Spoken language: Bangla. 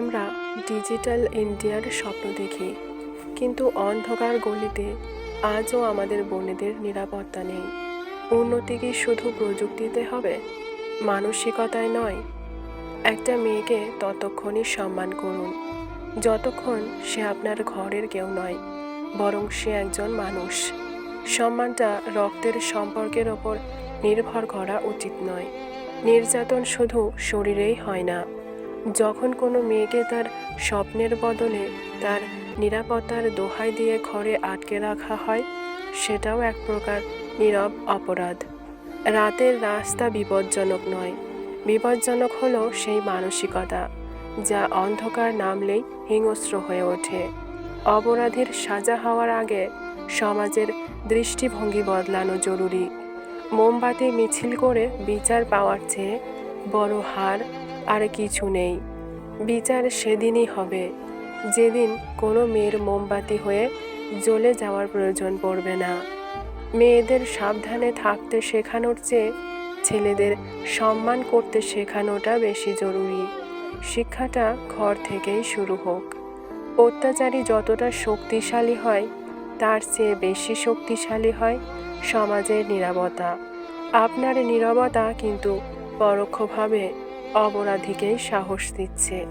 আমরা ডিজিটাল ইন্ডিয়ার স্বপ্ন দেখি। কিন্তু অন্ধকার গলিতে আজও আমাদের বোনেদের নিরাপত্তা নেই। উন্নতি কি শুধু প্রযুক্তিতে হবে? মানসিকতায় নয়। একটা মেয়েকে ততক্ষণই সম্মান করুন। যতক্ষণ সে আপনার ঘরের কেউ নয়, বরং সে একজন মানুষ। সম্মানটা রক্তের সম্পর্কের ওপর নির্ভর করা উচিত নয়। নির্যাতন শুধু শরীরেই হয় না। যখন কোনো মেয়েকে তার স্বপ্নের বদলে তার নিরাপত্তার দোহাই দিয়ে ঘরে আটকে রাখা হয়, সেটাও এক প্রকার নীরব অপরাধ। রাতের রাস্তা বিপজ্জনক নয়। বিপজ্জনক হলো সেই মানসিকতা, যা অন্ধকার নামলেই হিংস্র হয়ে ওঠে। অপরাধীর সাজা হওয়ার আগে সমাজের দৃষ্টিভঙ্গি বদলানো জরুরি। মোমবাতি মিছিল করে বিচার পাওয়ার চেয়ে বড় হার আর কিছু নেই। বিচার সেদিনই হবে। যেদিন কোনো মেয়ের মোমবাতি হয়ে জ্বলে যাওয়ার প্রয়োজন পড়বে না। মেয়েদের সাবধানে থাকতে শেখানোর চেয়ে ছেলেদের সম্মান করতে শেখানোটা বেশি জরুরি। শিক্ষাটা ঘর থেকেই শুরু হোক। অত্যাচারী যতটা শক্তিশালী হয়, তার চেয়ে বেশি শক্তিশালী হয় সমাজের নীরবতা। আপনার নীরবতা কিন্তু পরোক্ষভাবে অপরাধীকেই সাহস দিচ্ছে।